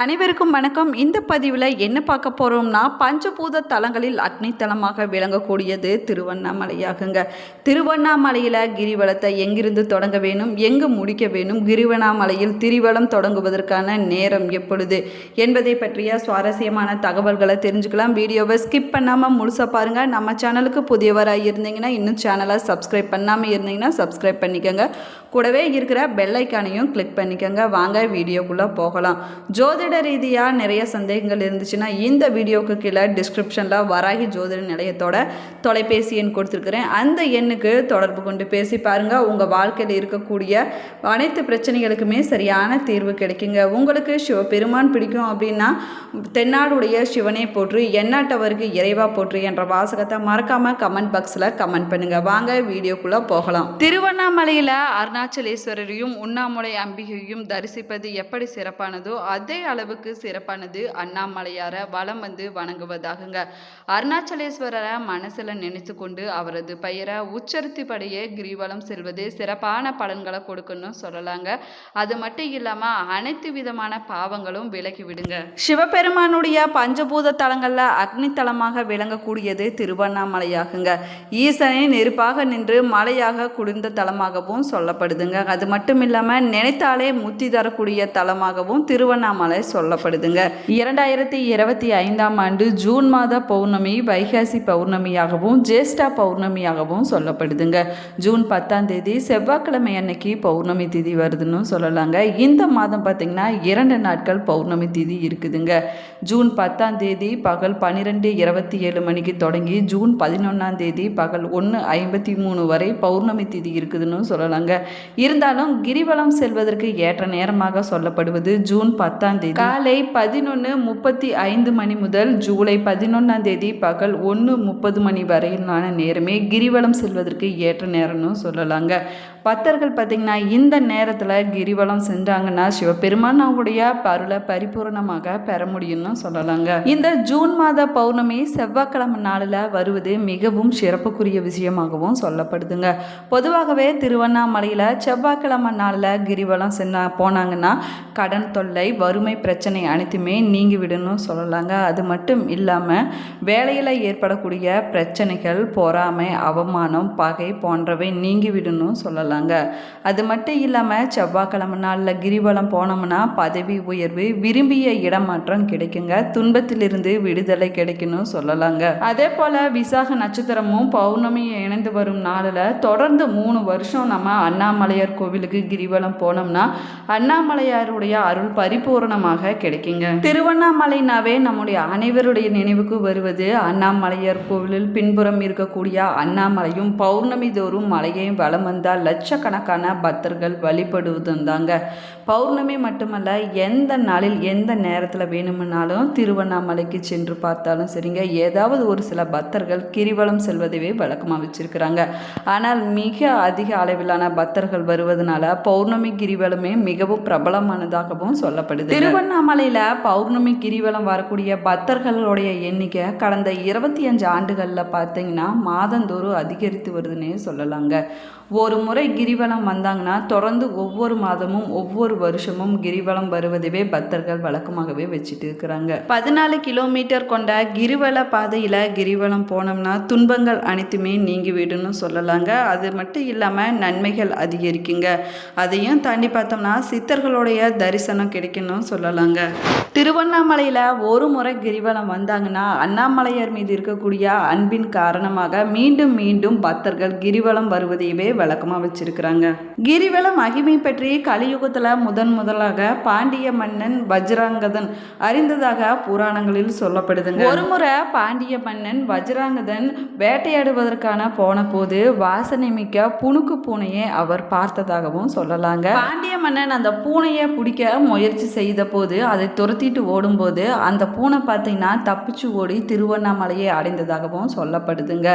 அனைவருக்கும் வணக்கம். இந்த பதிவில் என்ன பார்க்க போகிறோம்னா பஞ்சபூத தலங்களில் அக்னி தலமாக விளங்கக்கூடியது திருவண்ணாமலையாகுங்க. திருவண்ணாமலையில் கிரிவலத்தை எங்கிருந்து தொடங்க வேணும்? எங்கு முடிக்க வேணும்? கிரிவண்ணாமலையில் திரிவலம் தொடங்குவதற்கான நேரம் எப்பொழுது? என்பதை பற்றிய சுவாரஸ்யமான தகவல்களை தெரிஞ்சுக்கலாம். வீடியோவை ஸ்கிப் பண்ணாமல் முழுசாக பாருங்கள் நம்ம சேனலுக்கு புதியவராக இருந்தீங்கன்னா இன்னும் சேனலை சப்ஸ்கிரைப் பண்ணாமல் இருந்தீங்கன்னா சப்ஸ்கிரைப் பண்ணிக்கோங்க. கூடவே இருக்கிற பெல்லைக்கானையும் கிளிக் பண்ணிக்கோங்க. வாங்க வீடியோக்குள்ளே போகலாம். ஜோதிட ரீதியாக நிறைய சந்தேகங்கள் இருந்துச்சுன்னா இந்த வீடியோவுக்கு கீழே டிஸ்கிரிப்ஷனில் வராகி ஜோதிட நிலையத்தோட தொலைபேசி எண் கொடுத்துருக்குறேன். அந்த எண்ணுக்கு தொடர்பு கொண்டு பேசி பாருங்கள் உங்கள் வாழ்க்கையில் இருக்கக்கூடிய அனைத்து பிரச்சனைகளுக்குமே சரியான தீர்வு கிடைக்குங்க. உங்களுக்கு சிவபெருமான் பிடிக்கும் அப்படின்னா தென்னாடுடைய சிவனை போற்று எண்ணாட்டவருக்கு இறைவா போற்று என்ற வாசகத்தை மறக்காமல் கமெண்ட் பாக்ஸில் கமெண்ட் பண்ணுங்கள் வாங்க வீடியோக்குள்ளே போகலாம். திருவண்ணாமலையில் அருணாச்சலேஸ்வரரையும் உண்ணாமலை அம்பிகையும் தரிசிப்பது எப்படி சிறப்பானதோ அதே அளவுக்கு சிறப்பானது. அண்ணாமலையாரை வலம் வந்து வணங்குவதாகுங்க. அருணாச்சலேஸ்வரரை மனசில் நினைத்து கொண்டு அவரது பெயரை உச்சரித்தபடியே கிரிவலம் செல்வது சிறப்பான பலன்களை கொடுக்கணும்னு சொல்லலாங்க. அது மட்டும் இல்லாமல் அனைத்து விதமான பாவங்களும் விலக்கி விடுங்க. சிவபெருமானுடைய பஞ்சபூத தலங்களில் அக்னி தலமாக விளங்கக்கூடியது திருவண்ணாமலையாகுங்க. ஈசனை நெருப்பாக நின்று மலையாக குளிர்ந்த தலமாகவும் சொல்லப்படுதுங்க. அது மட்டும் இல்லாமல் நினைத்தாலே முத்தி தரக்கூடிய தலமாகவும் திருவண்ணாமலை சொல்லப்படுதுங்க. இரண்டாயிரத்தி இருபத்தி ஐந்தாம் ஆண்டு ஜூன் மாத பௌர்ணமி வைகாசி பௌர்ணமியாகவும் ஜேஷ்டா பௌர்ணமியாகவும் சொல்லப்படுதுங்க. ஜூன் பத்தாம் தேதி செவ்வாய்க்கிழமை அன்னைக்கு பௌர்ணமி திதி வருதுன்னு சொல்லலாங்க. இந்த மாதம் பார்த்திங்கன்னா இரண்டு நாட்கள் பௌர்ணமி திதி இருக்குதுங்க. ஜூன் பத்தாம் தேதி பகல் பன்னிரெண்டு இருபத்தி ஏழு மணிக்கு தொடங்கி ஜூன் பதினொன்றாம் தேதி பகல் ஒன்று ஐம்பத்தி மூணு வரை பௌர்ணமி திதி இருக்குதுன்னு சொல்லலாங்க. இருந்தாலும் கிரிவலம் செல்வதற்கு ஏற்ற நேரமாக சொல்லப்படுவது ஜூன் பத்தாம் தேதி காலை பதினொன்று முப்பத்தி ஐந்து மணி முதல் ஜூலை பதினொன்றாம் தேதி பகல் ஒன்று முப்பது மணி வரையிலான நேரமே கிரிவலம் செல்வதற்கு ஏற்ற நேரம்னு சொல்லலாங்க. பக்தர்கள் பார்த்திங்கன்னா இந்த நேரத்தில் கிரிவலம் செஞ்சாங்கன்னா சிவபெருமான் அவங்களுடைய பருளை பரிபூரணமாக பெற முடியும்னு சொல்லலாங்க. இந்த ஜூன் மாத பௌர்ணமி செவ்வாய்க்கிழமை நாளில் வருவது மிகவும் சிறப்புக்குரிய விஷயமாகவும் சொல்லப்படுதுங்க. பொதுவாகவே திருவண்ணாமலையில் செவ்வாய்க்கிழமை நாளில் கிரிவலம் சென்ன போனாங்கன்னா கடன் தொல்லை வறுமை பிரச்சனை அனைத்துமே நீங்கி சொல்லலாங்க. அது மட்டும் இல்லாமல் வேலையில் ஏற்படக்கூடிய பிரச்சனைகள் பொறாமை அவமானம் பகை போன்றவை நீங்கி சொல்லலாம் சொல்லலாங்க அது மட்டும் இல்லாமல் செவ்வாய்க்கிழமை நாளில் கிரிவலம் போனோம்னா பதவி உயர்வு விரும்பிய இடமாற்றம் கிடைக்குங்க. துன்பத்திலிருந்து விடுதலை கிடைக்கணும் சொல்லலாங்க. அதே போல் விசாக நட்சத்திரமும் பௌர்ணமி இணைந்து வரும் நாளில் தொடர்ந்து மூணு வருஷம் நம்ம அண்ணாமலையார் கோவிலுக்கு கிரிவலம் போனோம்னா அண்ணாமலையாருடைய அருள் பரிபூரணமாக கிடைக்குங்க. திருவண்ணாமலைனாவே நம்முடைய அனைவருடைய நினைவுக்கு வருவது அண்ணாமலையார் கோவிலில் பின்புறம் இருக்கக்கூடிய அண்ணாமலையும் பௌர்ணமி தோறும் மலையையும் வளம் வந்தால் லட்சக்கணக்கான பக்தர்கள் வழிபடுவதும் தாங்க பௌர்ணமி மட்டுமல்ல எந்த நாளில் எந்த நேரத்தில் வேணும்னாலும் திருவண்ணாமலைக்கு சென்று பார்த்தாலும் சரிங்க ஏதாவது ஒரு சில பக்தர்கள் கிரிவலம் செல்வதையே வழக்கமாக வச்சிருக்கிறாங்க. ஆனால் மிக அதிக அளவிலான பக்தர்கள் வருவதனால பௌர்ணமி கிரிவலமே மிகவும் பிரபலமானதாகவும் சொல்லப்படுது. திருவண்ணாமலையில் பௌர்ணமி கிரிவலம் வரக்கூடிய பக்தர்களுடைய எண்ணிக்கை கடந்த இருபத்தி அஞ்சு ஆண்டுகளில் பார்த்தீங்கன்னா மாதந்தோறும் அதிகரித்து வருதுன்னே சொல்லலாங்க. ஒரு முறை கிரிவலம் வந்தாங்கன்னா தொடர்ந்து ஒவ்வொரு மாதமும் ஒவ்வொரு வருஷமும் கிரிவலம் வருவதவே பக்தர்கள் வழக்கமாகவே வச்சுட்டு இருக்கிறாங்க. பதினாலு கிலோமீட்டர் கொண்ட கிரிவல பாதையில் கிரிவலம் போனோம்னா துன்பங்கள் அனைத்துமே நீங்கி விடுன்னு சொல்லலாங்க. அது மட்டும் இல்லாமல் நன்மைகள் அதிகரிக்குங்க. அதையும் தாண்டி பார்த்தோம்னா சித்தர்களுடைய தரிசனம் கிடைக்கணும் சொல்லலாங்க. திருவண்ணாமலையில் ஒரு முறை கிரிவலம் வந்தாங்கன்னா அண்ணாமலையார் மீது இருக்கக்கூடிய அன்பின் காரணமாக மீண்டும் மீண்டும் பக்தர்கள் கிரிவலம் வருவதையவே வழக்கமாக வச்சிருக்கிறாங்க. கிரிவல மகிமை பற்றி கலியுகத்தில் முதன் முதலாக பாண்டிய மன்னன் வஜ்ராங்கதன் அறிந்ததாக புராணங்களில் சொல்லப்படுதுங்க. ஒரு முறை பாண்டிய மன்னன் வஜ்ராங்கதன் வேட்டையாடுவதற்கான போன போது வாசனை மிக்க புணுக்கு பூனையை அவர் பார்த்ததாகவும் சொல்லலாங்க. பாண்டிய மன்னன் அந்த பூனையை பிடிக்க முயற்சி செய்த போது அதை துரத்திட்டு ஓடும்போது அந்த பூனை பார்த்தீங்கன்னா தப்பிச்சு ஓடி திருவண்ணாமலையை அடைந்ததாகவும் சொல்லப்படுதுங்க.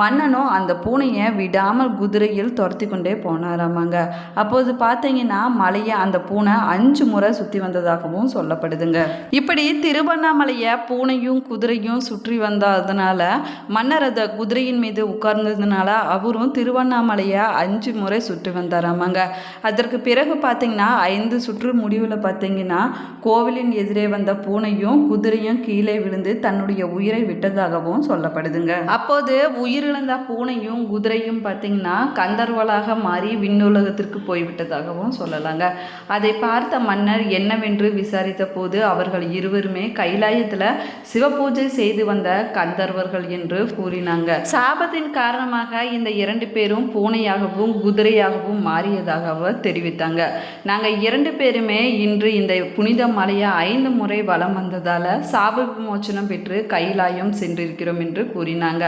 மன்னனும் அந்த பூனையை விடாமல் குதிரையில் பூனையில் துரத்தி கொண்டே போனாராமாங்க. அப்போது பார்த்தீங்கன்னா மலையை அந்த பூனை அஞ்சு முறை சுற்றி வந்ததாகவும் சொல்லப்படுதுங்க. இப்படி திருவண்ணாமலையை பூனையும் குதிரையும் சுற்றி வந்ததுனால மன்னர் அந்த குதிரையின் மீது உட்கார்ந்ததுனால அவரும் திருவண்ணாமலையை அஞ்சு முறை சுற்றி வந்தாராமாங்க. அதற்கு பிறகு பார்த்தீங்கன்னா ஐந்து சுற்று முடிவில் பார்த்தீங்கன்னா கோவிலின் எதிரே வந்த பூனையும் குதிரையும் கீழே விழுந்து தன்னுடைய உயிரை விட்டதாகவும் சொல்லப்படுதுங்க. அப்போது உயிரிழந்த பூனையும் குதிரையும் பார்த்தீங்கன்னா கந்தர்வலாக மாறி விண்ணுலகத்திற்கு போய்விட்டதாகவும் சொல்லலாங்க. அதை பார்த்த மன்னர் என்னவென்று விசாரித்த போது அவர்கள் இருவருமே கைலாயத்தில் சிவபூஜை செய்து வந்த கந்தர்வர்கள் என்று கூறினாங்க. சாபத்தின் காரணமாக இந்த இரண்டு பேரும் பூனையாகவும் குதிரையாகவும் மாறியதாக தெரிவித்தாங்க. நாங்கள் இரண்டு பேருமே இன்று இந்த புனித மலையை ஐந்து முறை வலம் வந்ததால் சாப விமோச்சனம் பெற்று கைலாயம் சென்றிருக்கிறோம் என்று கூறினாங்க.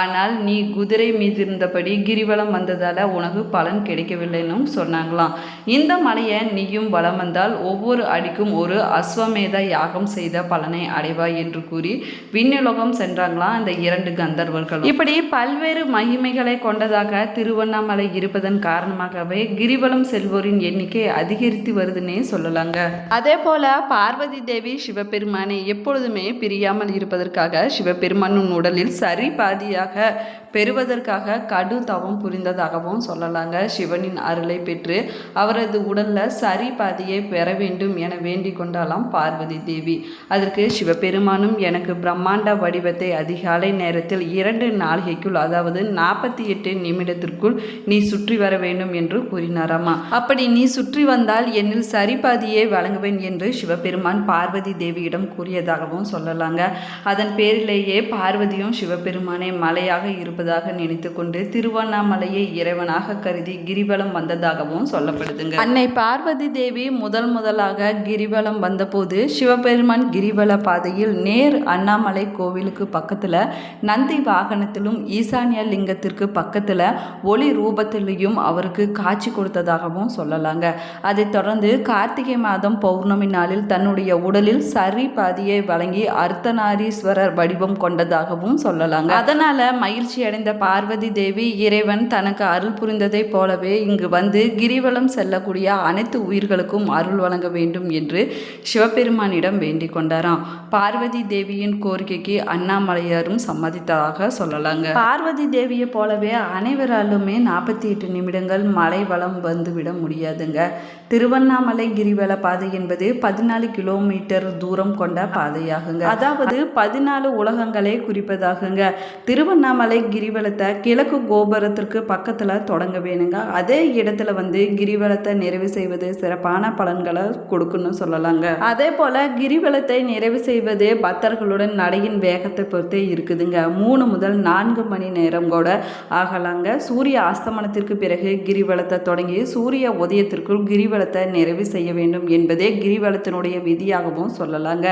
ஆனால் நீ குதிரை மீது இருந்தபடி கிரிவலம் வந்ததால் உனக்கு பலன் கிடைக்கவில்லைன்னு சொன்னாங்களாம். இந்த மலையை நீயும் வலம் வந்தால் ஒவ்வொரு அடிக்கும் ஒரு அஸ்வமேத யாகம் செய்த பலனை அடைவாய் என்று கூறி விண்ணுலகம் சென்றாங்களாம் அந்த இரண்டு கந்தர்வர்கள். இப்படி பல்வேறு மகிமைகளை கொண்டதாக திருவண்ணாமலை இருப்பதன் காரணமாகவே கிரிவலம் செல்வோரின் எண்ணிக்கை அதிகரித்து வருதுன்னே சொல்லலாங்க. அதே போல பார்வதி தேவி சிவபெருமானை எப்பொழுதுமே பிரியாமல் இருப்பதற்காக சிவபெருமானின் உடலில் சரி பாதியாக பெறுவதற்காக கடு தவம் புரிந்ததாக புரிந்ததாகவும் சொல்லலாங்க. சிவனின் அருளை பெற்று அவரது உடல்ல சரி பாதியை பெற வேண்டும் என வேண்டிக் கொண்டாலாம் பார்வதி தேவி. அதற்கு சிவபெருமானும் எனக்கு பிரம்மாண்ட வடிவத்தை அதிகாலை நேரத்தில் இரண்டு நாளிகைக்குள் அதாவது நாற்பத்தி எட்டு நிமிடத்திற்குள் நீ சுற்றி வர வேண்டும் என்று கூறினாராமா அப்படி நீ சுற்றி வந்தால் என்னில் சரிபாதியை வழங்குவேன் என்று சிவபெருமான் பார்வதி தேவியிடம் கூறியதாகவும் சொல்லலாங்க. அதன் பேரிலேயே பார்வதியும் சிவபெருமானை மலையாக இருப்பதாக நினைத்து கொண்டு திருவண்ணாமலையை இறைவனாக கருதி கிரிவலம் வந்ததாகவும் சொல்லப்படுதுங்க. அன்னை பார்வதி தேவி முதல் முதலாக கிரிவலம் வந்தபோது சிவபெருமான் கிரிவல பாதையில் நேர் அண்ணாமலை கோவிலுக்கு பக்கத்தில் நந்தி வாகனத்திலும் ஈசானிய லிங்கத்திற்கு பக்கத்தில் ஒளி ரூபத்திலையும் அவருக்கு காட்சி கொடுத்ததாகவும் சொல்லலாங்க. அதைத் தொடர்ந்து கார்த்திகை மாதம் பௌர்ணமி நாளில் தன்னுடைய உடலில் சரி பாதியை வழங்கி அர்த்தநாரீஸ்வரர் வடிவம் கொண்டதாகவும் சொல்லலாங்க. அதனால மகிழ்ச்சி அடைந்த பார்வதி தேவி இறைவன் தனக்கு அருள் புரிந்ததைப் போலவே இங்கு வந்து கிரிவலம் செல்லக்கூடிய அனைத்து உயிர்களுக்கும் அருள் வழங்க வேண்டும் என்று சிவபெருமானிடம் வேண்டிக் கொண்டாராம். பார்வதி தேவியின் கோரிக்கைக்கு அண்ணாமலையாரும் சம்மதித்ததாக சொல்லலாங்க. பார்வதி தேவியை போலவே அனைவராலுமே நாற்பத்தி எட்டு நிமிடங்கள் மலை வளம் வந்துவிட முடியாதுங்க. திருவண்ணாமலை கிரிவல பாதை என்பது பதினாலு கிலோமீட்டர் தூரம் கொண்ட பாதையாகுங்க. அதாவது பதினாலு உலகங்களை குறிப்பதாகுங்க. திருவண்ணாமலை கிரிவலத்தை கிழக்கு கோபுரத்திற்கு பக்கத்தில் தொடங்க வேணுங்க. அதே இடத்துல வந்து கிரிவலத்தை நிறைவு செய்வது சிறப்பான பலன்களை கொடுக்குன்னு சொல்லலாங்க. அதே போல் கிரிவலத்தை நிறைவு செய்வது பக்தர்களுடன் நடையின் வேகத்தை பொறுத்தே இருக்குதுங்க. மூணு முதல் நான்கு மணி நேரம் கூட ஆகலாங்க. சூரிய அஸ்தமனத்திற்கு பிறகு கிரிவலத்தை தொடங்கி சூரிய உதயத்திற்குள் கிரிவலத்தை நிறைவு செய்ய வேண்டும் என்பதே கிரிவலத்தினுடைய விதியாகவும் சொல்லலாங்க.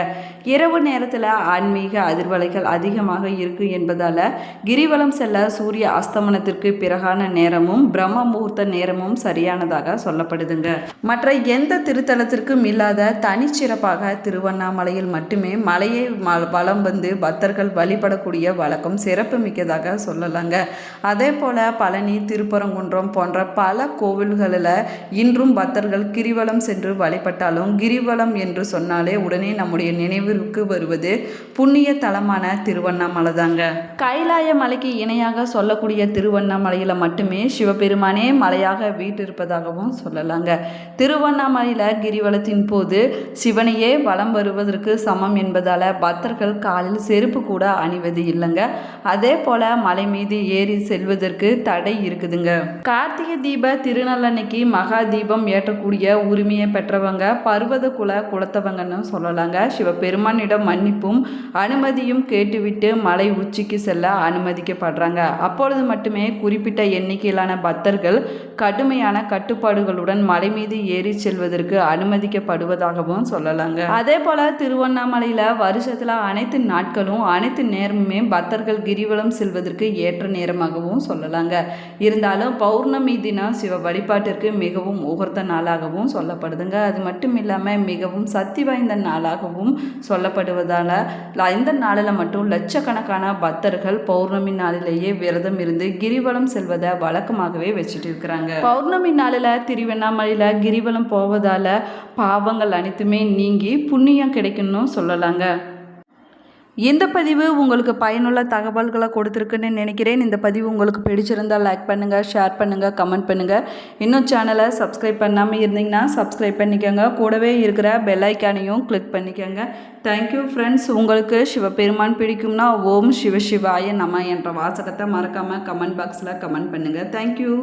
இரவு நேரத்தில் ஆன்மீக அதிர்வலைகள் அதிகமாக இருக்கு என்பதால் கிரிவலம் செல்ல சூரிய அஸ்தமனத்திற்கு பிறகான நேரமும் பிரம்ம முகூர்த்த நேரமும் சரியானதாக சொல்லப்படுதுங்க. மற்ற எந்த திருத்தலத்திற்கும் இல்லாத தனிச்சிறப்பாக திருவண்ணாமலையில் மட்டுமே மலையை வளம் வலம் வந்து பக்தர்கள் வழிபடக்கூடிய வழக்கம் சிறப்பு மிக்கதாக சொல்லலாங்க. அதே போல பழனி திருப்பரங்குன்றம் போன்ற பல கோவில்களில் இன்றும் பக்தர்கள் கிரிவலம் சென்று வழிபட்டாலும் கிரிவலம் என்று சொன்னாலே உடனே நம்முடைய நினைவிற்கு வருவது புண்ணிய தலமான திருவண்ணாமலை தாங்க கைலாய மலைக்கு இணையாக சொல்லக்கூடிய திருவண்ணாமலையில் மட்டுமே சிவபெருமானே மலையாக வீட்டிருப்பதாகவும் சொல்லலாங்க. திருவண்ணாமலையில் கிரிவலத்தின் போது சிவனையே வலம் வருவதற்கு சமம் என்பதால் பக்தர்கள் காலில் செருப்பு கூட அணிவது இல்லைங்க. அதே போல் மலை மீது ஏறி செல்வதற்கு தடை இருக்குதுங்க. கார்த்திகை தீப திருநள்ளன்னைக்கு மகா தீபம் ஏற்றக்கூடிய உரிமையை பெற்றவங்க பர்வத குல குலத்தவங்கன்னு சொல்லலாங்க. சிவபெருமானிடம் மன்னிப்பும் அனுமதியும் கேட்டுவிட்டு மலை உச்சிக்கு செல்ல அனுமதிக்கப்படுறாங்க. அப்பொழுது மட்டுமே குறிப்பிட்ட எண்ணிக்கையிலான பக்தர்கள் கடுமையான கட்டுப்பாடுகளுடன் மலை மீது ஏறி செல்வதற்கு அனுமதிக்கப்படுவதாகவும் சொல்லலாங்க. அதே போல திருவண்ணாமலையில வருஷத்துல அனைத்து நாட்களும் அனைத்து நேரமுமே பக்தர்கள் கிரிவலம் செல்வதற்கு ஏற்ற நேரமாகவும் சொல்லலாங்க. இருந்தாலும் பௌர்ணமி தினம் சிவ வழிபாட்டிற்கு மிகவும் உகர்த்த நாளாக நாளாகவும் சொல்லப்படுதுங்க. அது மட்டும் இல்லாமல் மிகவும் சக்தி வாய்ந்த நாளாகவும் சொல்லப்படுவதால் இந்த நாளில் மட்டும் லட்சக்கணக்கான பக்தர்கள் பௌர்ணமி நாளிலேயே விரதம் இருந்து கிரிவலம் செல்வதை வழக்கமாகவே வச்சுட்டு இருக்கிறாங்க. பௌர்ணமி நாளில் திருவண்ணாமலையில் கிரிவலம் போவதால் பாவங்கள் அனைத்துமே நீங்கி புண்ணியம் கிடைக்கணும்னு சொல்லலாங்க. இந்த பதிவு உங்களுக்கு பயனுள்ள தகவல்களை கொடுத்துருக்குன்னு நினைக்கிறேன். இந்த பதிவு உங்களுக்கு பிடிச்சிருந்தால் லைக் பண்ணுங்கள் ஷேர் பண்ணுங்கள் கமெண்ட் பண்ணுங்கள் இன்னும் சேனலை சப்ஸ்கிரைப் பண்ணாமல் இருந்தீங்கன்னா சப்ஸ்கிரைப் பண்ணிக்கோங்க. கூடவே இருக்கிற பெல்லைக்கானையும் கிளிக் பண்ணிக்கோங்க. தேங்க்யூ ஃப்ரெண்ட்ஸ் உங்களுக்கு சிவபெருமான் பிடிக்கும்னா ஓம் சிவ சிவாய நம என்ற வாசகத்தை மறக்காமல் கமெண்ட் பாக்ஸில் கமெண்ட் பண்ணுங்கள் தேங்க்யூ